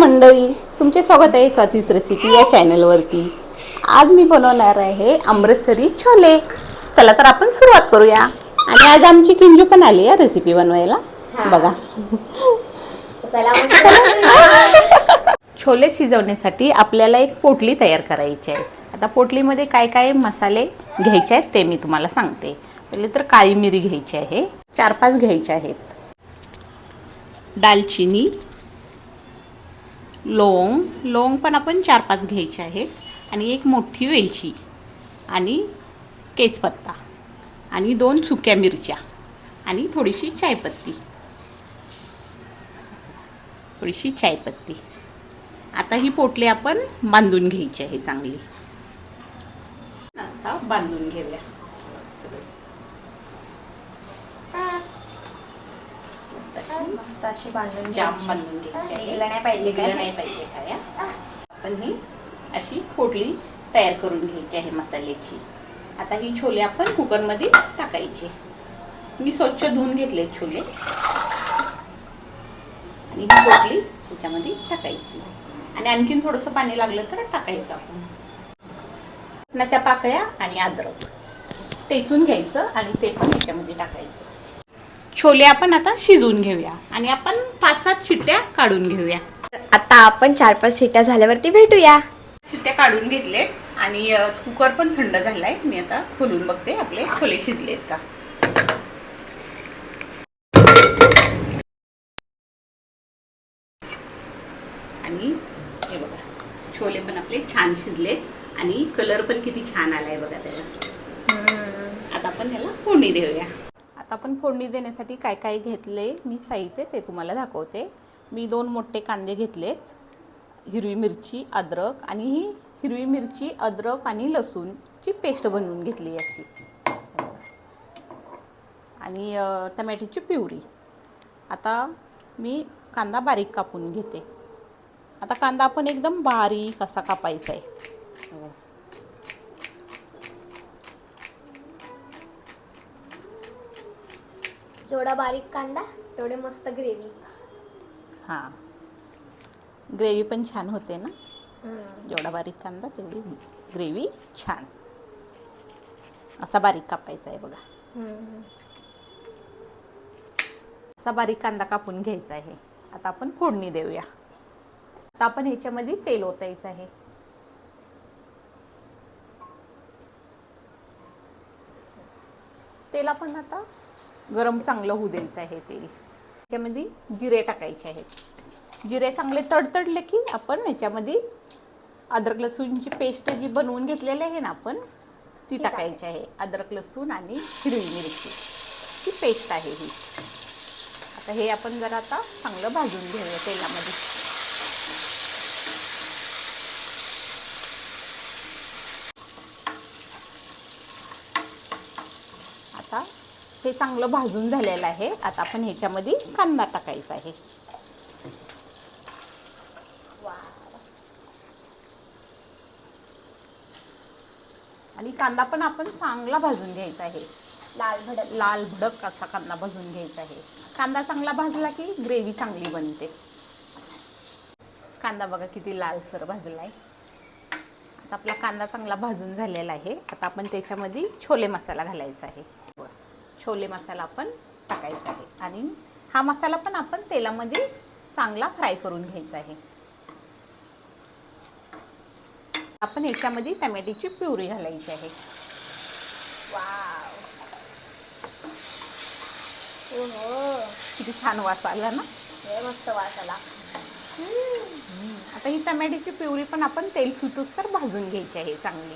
मंडळी तुमचे स्वागत आहे स्वातीच रेसिपी या चॅनलवरती आज मी बनवणार आहे अमृतसरी छोले. चला तर आपण सुरुवात करूया. आणि आज आमची किंजू पण आली आहे रेसिपी बनवायला. बघा. छोले शिजवण्यासाठी आपल्याला एक पोटली तयार करायची आहे. आता पोटलीमध्ये काय काय मसाले घ्यायचे आहेत ते मी तुम्हाला सांगते. पहिले तर काळी मिरी घ्यायची आहे. चार पाच घ्यायचे आहेत. दालचिनी लोंग लोंग पण आपण चार पाच घ्यायचे आहेत. आणि एक मोठी वेलची आणि केचपत्ता आणि दोन सुक्या मिरच्या आणि थोडीशी चायपत्ती. थोडीशी चायपत्ती. आता ही पोटली आपण बांधून घ्यायची आहे चांगली. आता बांधून घेऊया सगळं. मस्त अशी मस्त अशी बांधून जाम. बांधून घ्यायची आहे. निघलं नाही पाहिजे निघलं काय? नाही पाहिजे काय हा? आपण ही अशी पोटली तयार करून घ्यायची आहे मसाल्याची आता ही छोले आपण कुकरमध्ये टाकायचे मी स्वच्छ धुवून घेतले छोले आणि ही पोटली त्याच्यामध्ये टाकायची आणि आणखीन थोडंसं पाणी लागलं तर टाकायचं आपण लसणाच्या पाकळ्या आणि अद्रक टेचून घ्यायचं आणि ते पण याच्यामध्ये टाकायचं छोले आपण आता शिजवून घेऊया. आणि आपण पाच सात शिट्ट्या काढून घेऊया. आता आपण चार पाच शिट्ट्या झाल्यावरती भेटूया. शिट्ट्या काढून घेतलेत. आणि कुकर पण थंड झालाय. मी आता खोलून बघते आपले छोले शिजलेत का. आणि हे बघा छोले पण आपले छान शिजलेत. आणि कलर पण किती छान आलाय बघा त्याला आता आपण त्याला फोडणी देऊया. आता आपण फोडणी देण्यासाठी काय काय घेतले मी साहित्य ते तुम्हाला दाखवते. मी दोन मोठे कांदे घेतलेत. हिरवी मिरची अद्रक आणि ही हिरवी मिरची अद्रक आणि लसूणची पेस्ट बनवून घेतली अशी. आणि टमॅटोची प्युरी. आता मी कांदा बारीक कापून घेते. आता कांदा आपण एकदम बारीक असा कापायचा आहे. जेवढा बारीक कांदा तेवढे मस्त ग्रेव्ही हां. ग्रेव्ही पण छान होते ना? जेवढा बारीक कांदा तेवढी ग्रेव्ही छान. असा बारीक कापायचा आहे बघा. असा बारीक कांदा कापून घ्यायचा आहे. आता आपण फोडणी देऊया. आता आपण ह्याच्यामध्ये तेल ओतायचं आहे. तेल आपण आता गरम चांगलं होऊ द्यायचं आहे तेल त्याच्यामध्ये जिरे टाकायचे आहेत. जिरे चांगले तडतडले की आपण ह्याच्यामध्ये अद्रक लसूणची पेस्ट जी बनवून घेतलेली आहे ना आपण ती टाकायची आहे. अद्रक लसूण आणि हिरवी मिरची. ती पेस्ट आहे ही. आता हे आपण जरा आता चांगलं भाजून घेऊया तेलामध्ये. आता हे चांगलं भाजून झालेलं आहे. आता आपण ह्याच्यामध्ये कांदा टाकायचा आहे. आणि कांदा पण आपण चांगला भाजून घ्यायचा आहे. लाल भडक. लाल भडक असा कांदा भाजून घ्यायचा आहे. कांदा चांगला भाजला की ग्रेव्ही चांगली बनते. कांदा बघा किती लालसर भाजला आहे आता आपला कांदा चांगला भाजून झालेला आहे. आता आपण त्याच्यामध्ये छोले मसाला घालायचा आहे. छोले मसाला आपण टाकायचा आहे. आणि हा मसाला पण आपण तेलामध्ये चांगला फ्राय करून घ्यायचा आहे. आपण ह्याच्यामध्ये टमॅटोची प्युरी घालायची आहे. वाव. ओहो किती छान वास आला ना? हे मस्त वास आला. आता ही टमॅटोची प्युरी पण आपण तेल सुटूस तर भाजून घ्यायची आहे चांगली.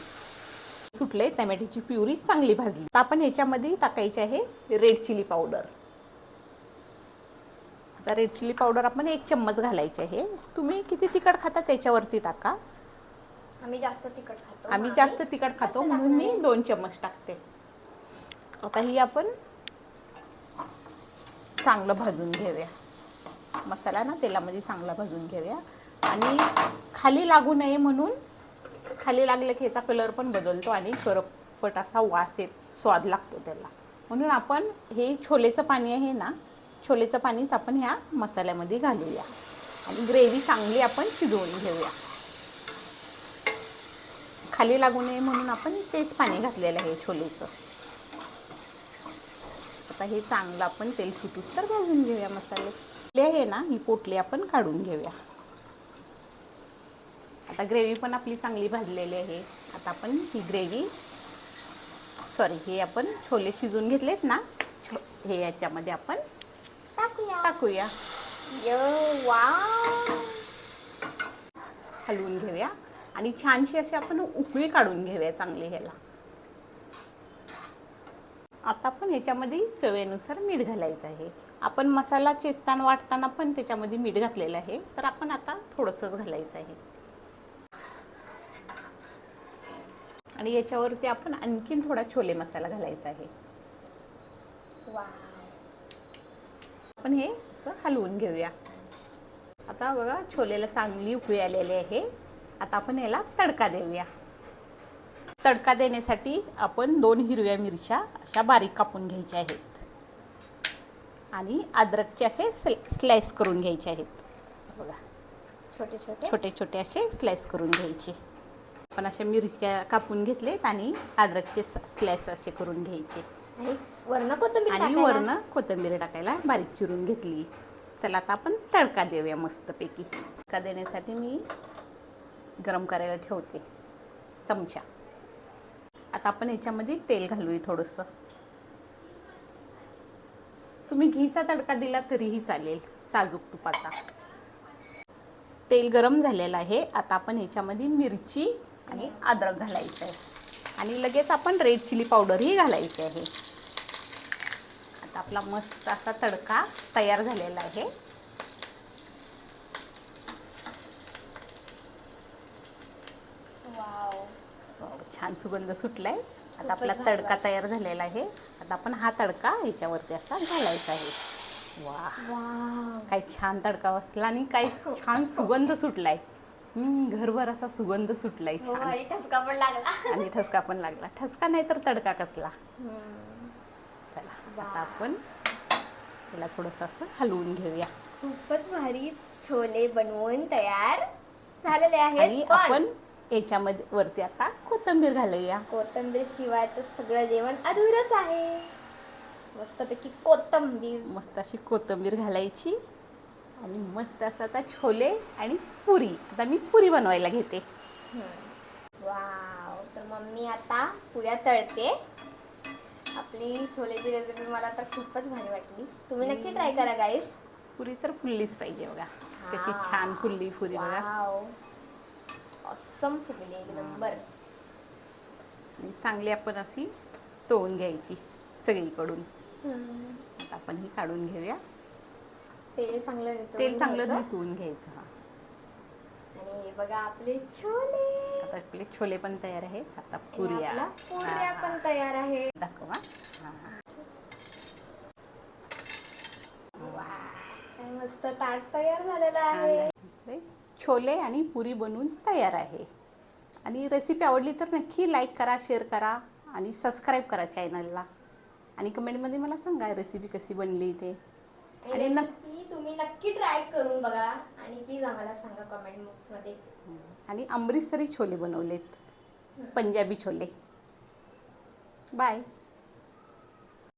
सुटले टमॅटोची प्युरी चांगली भाजली. आता आपण ह्याच्यामध्ये टाकायची आहे रेड चिली पावडर. आता रेड चिली पावडर आपण एक चम्मच घालायची आहे. तुम्ही किती तिखट खाता त्याच्यावरती टाका. आम्ही जास्त तिखट खातो. आम्ही जास्त तिखट खातो म्हणून मी दोन चम्मच टाकते. आता ही आपण चांगलं भाजून घेऊया. मसाला ना तेलामध्ये चांगला भाजून घेऊया. आणि खाली लागू नये म्हणून खाली लागलं की ह्याचा कलर पण बदलतो आणि करपट असा वास येत स्वाद लागतो त्याला. म्हणून आपण हे छोलेचं पाणी आहे ना छोलेचं पाणीच आपण ह्या मसाल्यामध्ये घालूया. आणि ग्रेव्ही चांगली आपण शिजवून घेऊया. खाली लागू नये म्हणून आपण तेच पाणी घातलेलं आहे छोलेचं. आता हे चांगलं आपण तेल सुटूस तर भाजून घेऊया मसाले. आहे ना ही पोटली आपण काढून घेऊया. आता ग्रेव्ही पण आपली चांगली भाजलेली आहे. आता आपण ही ग्रेव्ही सॉरी हे आपण छोले शिजून घेतलेत ना छो हे याच्यामध्ये आपण टाकूया. टाकूया. हलवून घेऊया. आणि छानशी अशी आपण उकळी काढून घेऊया चांगली ह्याला. आता आपण ह्याच्यामध्ये चवेनुसार मीठ घालायचं आहे. आपण मसाला चेचताना वाटताना पण त्याच्यामध्ये मीठ घातलेलं आहे. तर आपण आता थोडंसंच घालायचं आहे. आणि याच्यावरती आपण आणखीन थोडा छोले मसाला घालायचा आहे. वा आपण हे असं हलवून घेऊया. आता बघा छोलेला चांगली उकळी आलेली आहे. आता आपण याला तडका देऊया. तडका देण्यासाठी आपण दोन हिरव्या मिरच्या अशा बारीक कापून घ्यायच्या आहेत. आणि अद्रकचे असे स्लाइस करून घ्यायचे आहेत. बघा. छोटे छोटे? छोटे छोटे असे स्लाइस करून घ्यायचे. आपण अशा मिरच्या कापून घेतलेत आणि अद्रकचे स्लाइस असे करून घ्यायचे. आणि वरण कोथिंबीर आणि कोथिंबीर टाकायला बारीक चिरून घेतली. चला आता आपण तडका देऊया मस्तपैकी. तडका देण्यासाठी मी गरम करायला ठेवते चमचा. आता आपण याच्यामध्ये तेल घालूया थोडंसं. तुम्ही घीचा तडका दिला तरीही चालेल साजूक तुपाचा. तेल गरम झालेलं आहे. आता आपण ह्याच्यामध्ये मिरची आणि अद्रक घालायचं आहे आणि लगेच आपण रेड चिली पावडरही घालायची आहे. आता आपला मस्त असा तडका तयार झालेला आहे. छान सुगंध सुटलाय. आता आपला तडका. तयार झालेला आहे. आता आपण हा तडका ह्याच्यावरती असा घालायचा आहे. वा काय छान तडका बसला आणि काय छान सुगंध सुटलाय. घरभर असा सुगंध सुटलाय हो छान. आणि ठसका पण लागला. आणि ठसका पण लागला. ठसका नाही तर तडका कसला. चला. आता आपण त्याला थोडंसं असं हलवून घेऊया. खूपच भारी छोले बनवून तयार झालेले आणि आहेत आपण पण याच्यामध्ये वरती आता कोथिंबीर घालूया. कोथिंबीर शिवाय तर सगळं जेवण अधुरच आहे. मस्तपैकी कोथिंबीर. मस्त अशी कोथिंबीर घालायची. आणि मस्त असं आता छोले आणि पुरी. आता मी पुरी बनवायला घेते. वाव. तर मम्मी आता पुऱ्या तळते. आपली छोलेची रेसिपी मला तर खूपच भारी वाटली. तुम्ही नक्की ट्राय करा गाईस पुरी तर फुललीच पाहिजे बघा. कशी. छान फुलली पुरी बघा. वाव. ऑसम फुगली एक नंबर आणि चांगली आपण अशी तळून घ्यायची सगळीकडून. आता आपण ही काढून घेऊया. तेल चांगलं नितळून तेल चांगलं घ्यायचं. घ्यायचं हा. आणि हे बघा आपले छोले. आता आपले छोले पण तयार आहेत. आता आणि पुऱ्या. पुऱ्या हा, पण तयार आहे. दाखवा हा. वा. मस्त ताट तयार झालेलं आहे. छोले आणि पुरी बनवून तयार आहे. आणि रेसिपी आवडली तर नक्की लाईक करा शेअर करा आणि सबस्क्राईब करा चॅनलला आणि कमेंटमध्ये मला सांगा रेसिपी कशी बनली ते. आणि आणि नक- रेसिपी तुम्ही नक्की ट्राय करून बघा. आणि प्लीज आम्हाला सांगा कमेंट बॉक्समध्ये. आणि अमृतसरी छोले बनवलेत. पंजाबी छोले. बाय